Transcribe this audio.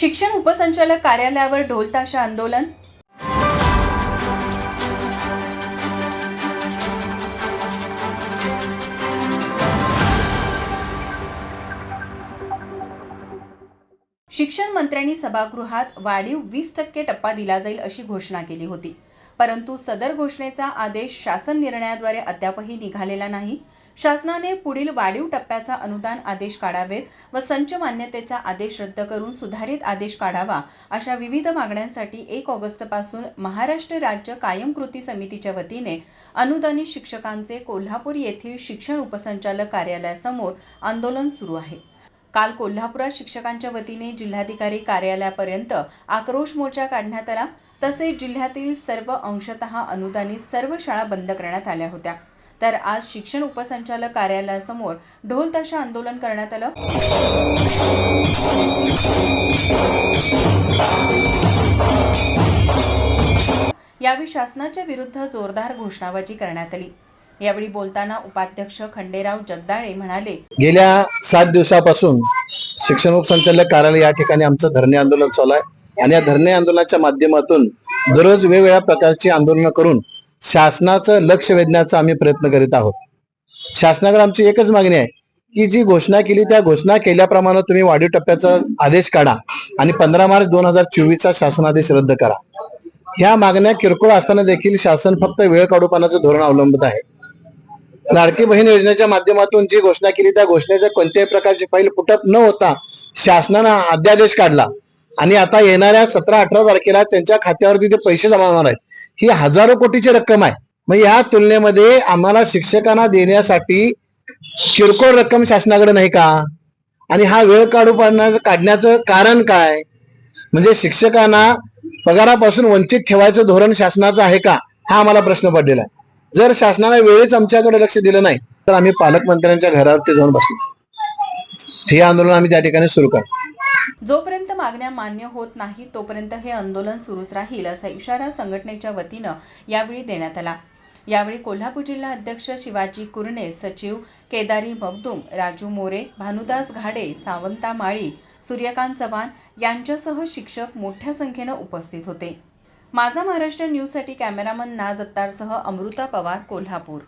शिक्षण उपसंचालक कार्यालयावर ढोलताशा आंदोलन? शिक्षण मंत्र्यांनी सभागृहात वाढीव वीस टक्के टप्पा दिला जाईल अशी घोषणा केली होती. परंतु सदर घोषणेचा आदेश शासन निर्णयाद्वारे अद्यापही निघालेला नाही. शासनाने पुढील वाढीव टप्प्याचा अनुदान आदेश काढावेत व संच मान्यतेचा आदेश रद्द करून सुधारित आदेश काढावा अशा विविध मागण्यांसाठी एक ऑगस्टपासून महाराष्ट्र राज्य कायम कृती समितीच्या वतीने अनुदानित शिक्षकांचे कोल्हापूर येथील शिक्षण उपसंचालक कार्यालयासमोर आंदोलन सुरू आहे. काल कोल्हापुरात शिक्षकांच्या वतीने जिल्हाधिकारी कार्यालयापर्यंत आक्रोश मोर्चा काढण्यात आला. तसेच जिल्ह्यातील सर्व अंशतः अनुदानित सर्व शाळा बंद करण्यात आल्या होत्या. तर आज शिक्षण उपसंचालक कार्यालयासमोर ढोल ताशा आंदोलन करण्यात आलं. यावेळी शासनाच्या विरुद्ध जोरदार घोषणाबाजी करण्यात आली. यावेळी बोलताना उपाध्यक्ष खंडेराव जगदाळे म्हणाले गेल्या सात दिवसापासून शिक्षण उपसंचालक कार्यालय या ठिकाणी आमचं धरणे आंदोलन चालू आहे. आणि या धरणे आंदोलनाच्या माध्यमातून दररोज वेगवेगळ्या प्रकारची आंदोलनं करून शासनाचं लक्ष वेधण्याचा आम्ही प्रयत्न करीत आहोत. शासनाकडे आमची एकच मागणी आहे की जी घोषणा केली त्या घोषणा केल्याप्रमाणे तुम्ही वाढीव टप्प्याचा आदेश काढा आणि पंधरा मार्च दोन हजार चोवीसचा शासनादेश रद्द करा. ह्या मागण्या किरकोळ असताना देखील शासन फक्त वेळ काढूपणाचं धोरण अवलंबत आहे. लाडकी बहीण योजनेच्या माध्यमातून जी घोषणा केली त्या घोषणेच्या कोणत्याही प्रकारची फाईल फुटत न होता शासनानं अध्यादेश काढला. आणि आता येणाऱ्या सतरा अठरा तारखेला त्यांच्या खात्यावरती ते पैसे जमा होणार आहेत. ही हजारो कोटीची रक्कम आहे. मग या तुलनेमध्ये आम्हाला शिक्षकांना देण्यासाठी किरकोळ रक्कम शासनाकडे नाही का? आणि हा वेळ काढू काढण्याचं कारण काय? म्हणजे शिक्षकांना पगारापासून वंचित ठेवायचं धोरण शासनाचं आहे का? हा आम्हाला प्रश्न पडलेला आहे. जर शासनाने वेळेच आमच्याकडे लक्ष दिलं नाही तर आम्ही पालकमंत्र्यांच्या घरावरती जाऊन बसलो. हे आंदोलन आम्ही त्या ठिकाणी सुरू करतो. जोपर्यंत मागण्या मान्य होत नाही तोपर्यंत हे आंदोलन सुरूच राहील असा इशारा संघटनेच्या वतीनं यावेळी देण्यात आला. यावेळी कोल्हापूर जिल्हा अध्यक्ष शिवाजी कुरणे सचिव केदारी मगदुम राजू मोरे भानुदास घाडे सावंता माळी सूर्यकांत चव्हाण यांच्यासह शिक्षक मोठ्या संख्येनं उपस्थित होते. माझा महाराष्ट्र न्यूजसाठी कॅमेरामन नाज अत्तारसह अमृता पवार कोल्हापूर.